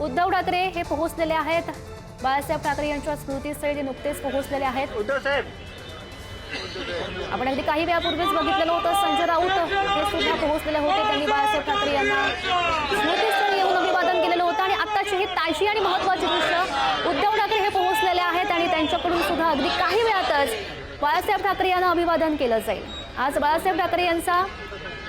उद्धव ठाकरे हे पोहोचलेले आहेत. बाळासाहेब ठाकरे यांच्या स्मृतीस्थळी ते नुकतेच पोहोचलेले आहेत. उद्धव साहेब. आपण अगदी काही वेळापूर्वीच बघितलेलं होतं संजय राऊत हे सुद्धा पोहोचलेले होते. त्यांनी बाळासाहेब ठाकरे यांना स्मृतीस्थळी येऊन अभिवादन केलेलं होतं. आणि आत्ताची ही ताजी आणि महत्वाची दृश्य उद्धव ठाकरे हे पोहोचलेले आहेत आणि त्यांच्याकडून सुद्धा अगदी काही वेळातच बाळासाहेब ठाकरे यांना अभिवादन केलं जाईल. आज बाळासाहेब ठाकरे यांचा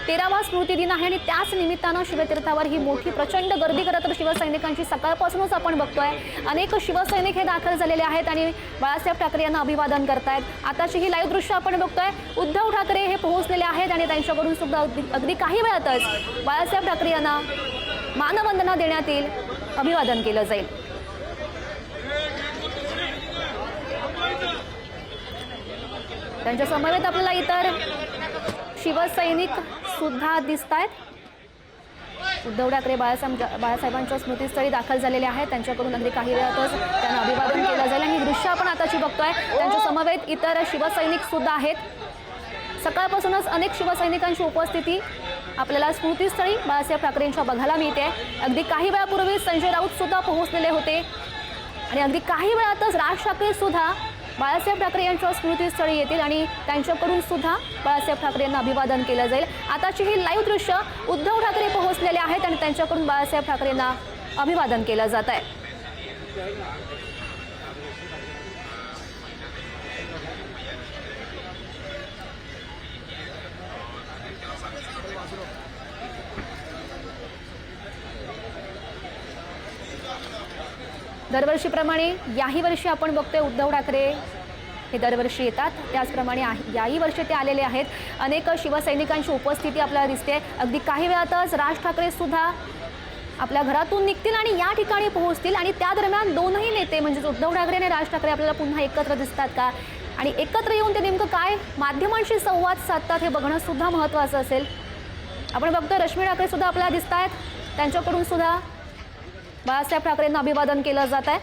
तेरावा स्मृती दिन आहे आणि त्याच निमित्तानं शिवतीर्थावर ही मोठी प्रचंड गर्दी करत तर शिवसैनिकांची सकाळपासूनच आपण बघतोय. अनेक शिवसैनिक हे दाखल झालेले आहेत आणि बाळासाहेब ठाकरे यांना अभिवादन करतायत. आताची ही लाईव्ह दृश्य आपण बघतोय. उद्धव ठाकरे हे पोहोचलेले आहेत आणि त्यांच्याकडून सुद्धा अगदी अगदी काही वेळातच बाळासाहेब ठाकरे यांना मानवंदना देण्यात येईल अभिवादन केलं जाईल. त्यांच्या समवेत आपल्याला इतर शिवसैनिक सुद्धा दिसत आहेत उद्धव ठाकरे बाळासाहेब बाळासाहेबांच्या स्मृतीस्थळी दाखल झालेले आहेत. त्यांच्याकडून अगदी काही वेळातच त्यांना अभिवादन केलं जाईल. आणि दृश्य आपण आताची बघतोय. त्यांच्या समवेत इतर शिवसैनिक सुद्धा आहेत. सकाळपासूनच अनेक शिवसैनिकांची उपस्थिती आपल्याला स्मृतीस्थळी बाळासाहेब ठाकरेंच्या बघायला मिळते. अगदी काही वेळापूर्वी संजय राऊत सुद्धा पोहोचलेले होते. आणि अगदी काही वेळातच राज ठाकरे सुद्धा बाळासाहेब ठाकरे यांच्या स्मृतीस्थळी येतील आणि त्यांच्याकडून सुद्धा बाळासाहेब ठाकरे यांना अभिवादन केलं जाईल. आताची ही लाईव्ह दृश्य उद्धव ठाकरे पोहोचलेले आहेत आणि त्यांच्याकडून बाळासाहेब ठाकरेंना अभिवादन केलं जात आहे. दरवर्षीप्रमाणे याही वर्षी आपण बघतोय उद्धव ठाकरे हे दरवर्षी येतात. त्याचप्रमाणे याही वर्षी ते आलेले आहेत. अनेक शिवसैनिकांची उपस्थिती आपल्याला दिसते. अगदी काही वेळातच राज ठाकरे सुद्धा आपल्या घरातून निघतील आणि या ठिकाणी पोहोचतील. आणि त्या दरम्यान दोनही नेते म्हणजेच उद्धव ठाकरे आणि राज ठाकरे आपल्याला पुन्हा एकत्र दिसतात का? आणि एकत्र येऊन ते नेमकं काय माध्यमांशी संवाद साधतात हे बघणं सुद्धा महत्त्वाचं असेल. आपण बघतोय रश्मी ठाकरे सुद्धा आपल्याला दिसत आहेत त्यांच्याकडून सुद्धा बाळासाहेब ठाकरेंना अभिवादन केलं जात आहे.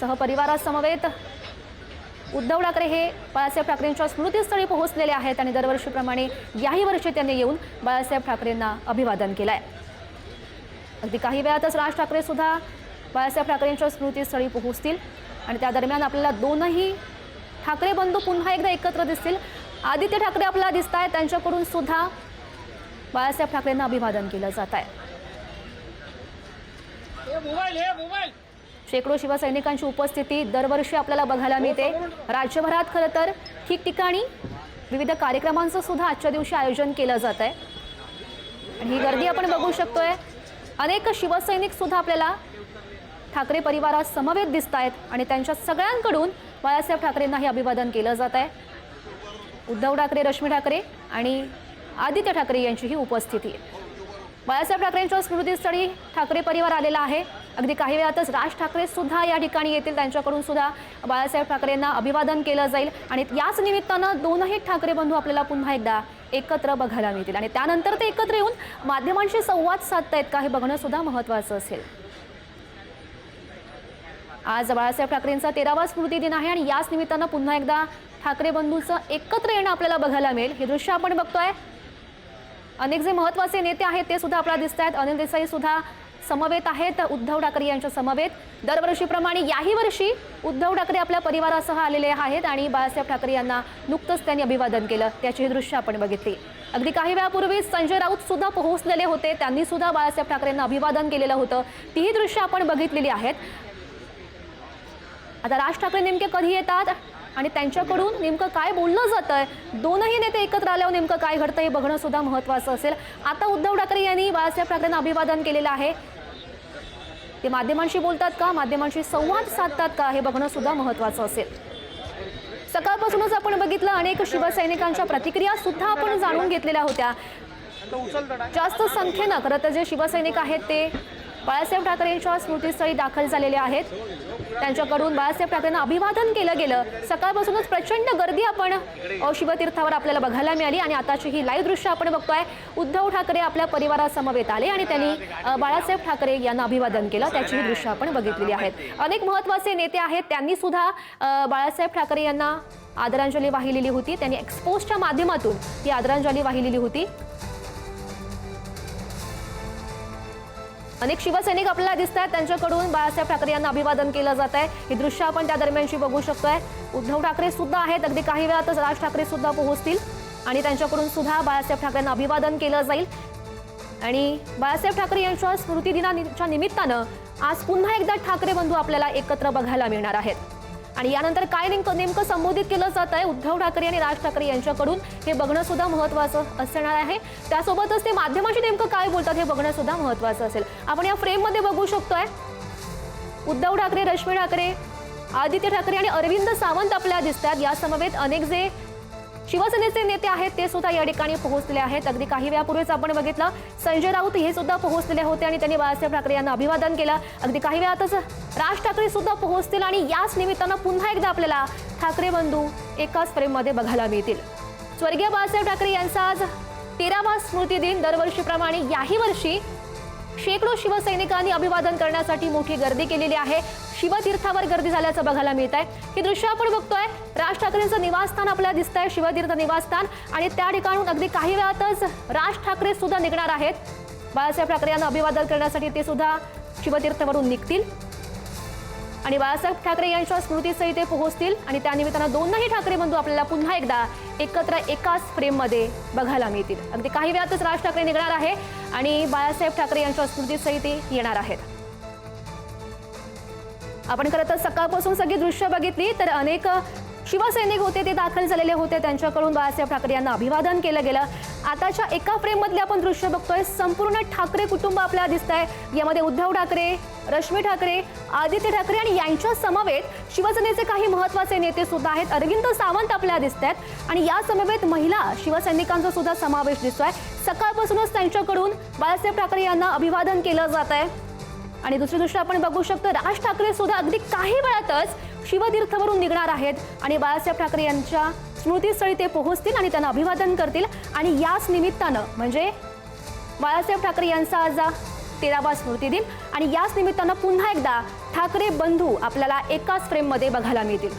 सहपरिवारासमवेत उद्धव ठाकरे हे बाळासाहेब ठाकरेंच्या स्मृतीस्थळी पोहोचलेले आहेत आणि दरवर्षीप्रमाणे याही वर्षी त्यांनी येऊन बाळासाहेब ठाकरेंना अभिवादन केलं आहे अगदी काही वेळातच राज ठाकरे सुद्धा बाळासाहेब ठाकरेंच्या स्मृतीस्थळी पोहोचतील आणि त्या दरम्यान आपल्याला दोनही ठाकरे बंधू पुन्हा एकदा एकत्र दिसतील. आदित्य ठाकरे आपल्याला दिसत आहेत त्यांच्याकडून सुद्धा बाळासाहेब ठाकरेंना अभिवादन केलं जात आहे. शेकडो शिवसैनिकांची उपस्थिती दरवर्षी आपल्याला बघायला मिळते. राज्यभरात खरं तर ठिकठिकाणी विविध कार्यक्रमांचं सुद्धा आजच्या दिवशी आयोजन केलं जात आहे. आणि ही गर्दी आपण बघू शकतोय. अनेक शिवसैनिक सुद्धा आपल्याला ठाकरे परिवारात समवेत दिसत आहेत आणि त्यांच्या सगळ्यांकडून बाळासाहेब ठाकरेंना हे अभिवादन केलं जात आहे. उद्धव ठाकरे रश्मी ठाकरे आणि आदित्य ठाकरे यांची ही उपस्थिती आहे. बाळासाहेब ठाकरेंच्या स्मृतीस्थळी ठाकरे परिवार आलेला आहे. अगदी काही वेळातच राज ठाकरे सुद्धा या ठिकाणी येतील. त्यांच्याकडून सुद्धा बाळासाहेब ठाकरेंना अभिवादन केलं जाईल. आणि याच निमित्तानं दोनही ठाकरे बंधू आपल्याला पुन्हा एकदा एकत्र बघायला मिळतील. आणि त्यानंतर ते एकत्र येऊन माध्यमांशी संवाद साधतायत. का हे बघणं सुद्धा महत्त्वाचं असेल. आज बाळासाहेब ठाकरेंचा तेरावा स्मृती दिन आहे आणि याच निमित्तानं पुन्हा एकदा ठाकरे बंधूचं एकत्र येणं आपल्याला बघायला मिळेल. हे दृश्य आपण बघतोय. अनेक जे महत्त्वाचे नेते आहेत ते सुद्धा आपल्याला दिसत आहेत. अनिल देसाई सुद्धा समवेत आहेत उद्धव ठाकरे यांच्या समवेत. दरवर्षीप्रमाणे याही वर्षी उद्धव ठाकरे आपल्या परिवारासह आलेले आहेत आणि बाळासाहेब ठाकरे यांना नुकतंच त्यांनी अभिवादन केलं. त्याची ही दृश्य आपण बघितली. अगदी काही वेळापूर्वी संजय राऊत सुद्धा पोहोचलेले होते. त्यांनी सुद्धा बाळासाहेब ठाकरेंना अभिवादन केलेलं होतं. तीही दृश्य आपण बघितलेली आहेत. आता राज ठाकरे नेमके कधी येतात? आणि त्यांच्याकडून नेमकं काय बोललं जातंय? दोनही नेते एकत्र आल्यावर नेमकं काय घडतं हे बघणं सुद्धा महत्त्वाचं असेल. आता उद्धव ठाकरे यांनी बाळासाहेब ठाकरेंना अभिवादन केलेलं आहे. ते माध्यमांशी बोलतात का? माध्यमांशी संवाद साधतात का? हे बघणं सुद्धा महत्त्वाचं असेल. सकाळपासूनच आपण बघितलं अनेक शिवसैनिकांच्या प्रतिक्रिया सुद्धा आपण जाणून घेतलेल्या होत्या. जास्त संख्येनं खरं तर जे शिवसैनिक आहेत ते बाळासाहेब ठाकरेंच्या स्मृतीस्थळी दाखल झालेले आहेत. त्यांच्याकडून बाळासाहेब ठाकरेंना अभिवादन केलं गेलं. सकाळपासूनच प्रचंड गर्दी आपण शिवतीर्थावर आपल्याला बघायला मिळाली आणि आताची ही लाईव्ह दृश्य आपण बघतोय. उद्धव ठाकरे आपल्या परिवारासमवेत आले आणि त्यांनी बाळासाहेब ठाकरे यांना अभिवादन केलं. त्याची ही दृश्य आपण बघितलेली आहेत. अनेक महत्त्वाचे नेते आहेत. त्यांनी सुद्धा बाळासाहेब ठाकरे यांना आदरांजली वाहिलेली होती. त्यांनी एक्सपोजच्या माध्यमातून ही आदरांजली वाहिलेली होती. अनेक शिवसैनिक आपल्याला दिसत आहेत त्यांच्याकडून बाळासाहेब ठाकरे यांना अभिवादन केलं जात आहे ही दृश्य आपण त्या दरम्यानची बघू शकतोय. उद्धव ठाकरे सुद्धा आहेत. अगदी काही वेळातच राज ठाकरे सुद्धा पोहोचतील. आणि त्यांच्याकडून सुद्धा बाळासाहेब ठाकरेंना अभिवादन केलं जाईल. आणि बाळासाहेब ठाकरे यांच्या स्मृती दिनाच्या निमित्तानं आज पुन्हा एकदा ठाकरे बंधू आपल्याला एकत्र बघायला मिळणार आहेत. आणि यानंतर काय नेमकं नेमकं संबोधित केलं जात आहे? उद्धव ठाकरे आणि राज ठाकरे यांच्याकडून हे बघणं सुद्धा महत्वाचं असणार आहे. त्यासोबतच ते माध्यमाशी नेमकं काय बोलतात हे बघणं सुद्धा महत्वाचं असेल. आपण या फ्रेममध्ये बघू शकतोय. उद्धव ठाकरे रश्मी ठाकरे आदित्य ठाकरे आणि अरविंद सावंत आपल्याला दिसतात. या समवेत अनेक जे शिवसेनेचे नेते आहेत ते सुद्धा या ठिकाणी पोहोचले आहेत. अगदी काही वेळापूर्वीच आपण बघितलं संजय राऊत हे सुद्धा पोहोचलेले होते आणि त्यांनी बाळासाहेब ठाकरे यांना अभिवादन केलं. अगदी काही वेळातच राज ठाकरे सुद्धा पोहोचतील आणि याच निमित्तानं पुन्हा एकदा आपल्याला ठाकरे बंधू एकाच फ्रेममध्ये बघायला मिळतील. स्वर्गीय बाळासाहेब ठाकरे यांचा आज तेरावा स्मृती दिन दरवर्षीप्रमाणे याही वर्षी शेकडो शिवसैनिकांनी अभिवादन करण्यासाठी मोठी गर्दी केलेली आहे. शिवतीर्थावर गर्दी झाल्याचं बघायला मिळत आहे ही दृश्य आपण बघतोय. राज ठाकरेंचं निवासस्थान आपल्याला दिसत आहे शिवतीर्थ निवासस्थान. आणि त्या ठिकाणून अगदी काही वेळातच राज ठाकरे सुद्धा निघणार आहेत. बाळासाहेब ठाकरे यांना अभिवादन करण्यासाठी ते सुद्धा शिवतीर्थवरून निघतील. आणि बाळासाहेब ठाकरे यांच्या स्मृतीसही ते पोहोचतील. आणि त्यानिमित्तानं दोनही ठाकरे बंधू आपल्याला पुन्हा एकदा एकत्र एकाच फ्रेममध्ये बघायला मिळतील. अगदी काही वेळातच राज ठाकरे निघणार आहे. आणि बाळासाहेब ठाकरे यांच्या स्मृतीसही ते येणार आहेत. आपण खरं तर सकाळपासून सगळी दृश्य बघितली तर अनेक शिवसैनिक होते ते दाखल झालेले होते. त्यांच्याकडून बाळासाहेब ठाकरे यांना अभिवादन केलं गेलं. आताच्या एका फ्रेममधले आपण दृश्य बघतोय. संपूर्ण ठाकरे कुटुंब आपल्याला दिसत आहे यामध्ये उद्धव ठाकरे रश्मी ठाकरे आदित्य ठाकरे आणि यांच्या समवेत शिवसेनेचे काही महत्त्वाचे नेते सुद्धा आहेत. अरविंद सावंत आपल्याला दिसत आहेत आणि या समवेत महिला शिवसैनिकांचा सुद्धा समावेश दिसतोय. सकाळपासूनच त्यांच्याकडून बाळासाहेब ठाकरे यांना अभिवादन केलं जात आहे आणि दुसरी दृष्टी आपण बघू शकतो राज ठाकरे सुद्धा अगदी काही वेळातच शिवतीर्थवरून निघणार आहेत. आणि बाळासाहेब ठाकरे यांच्या स्मृतीस्थळी ते पोहोचतील आणि त्यांना अभिवादन करतील. आणि याच निमित्तानं म्हणजे बाळासाहेब ठाकरे यांचा आज तेरावा स्मृती दिन. आणि याच निमित्तानं पुन्हा एकदा ठाकरे बंधू आपल्याला एकाच फ्रेममध्ये बघायला मिळतील.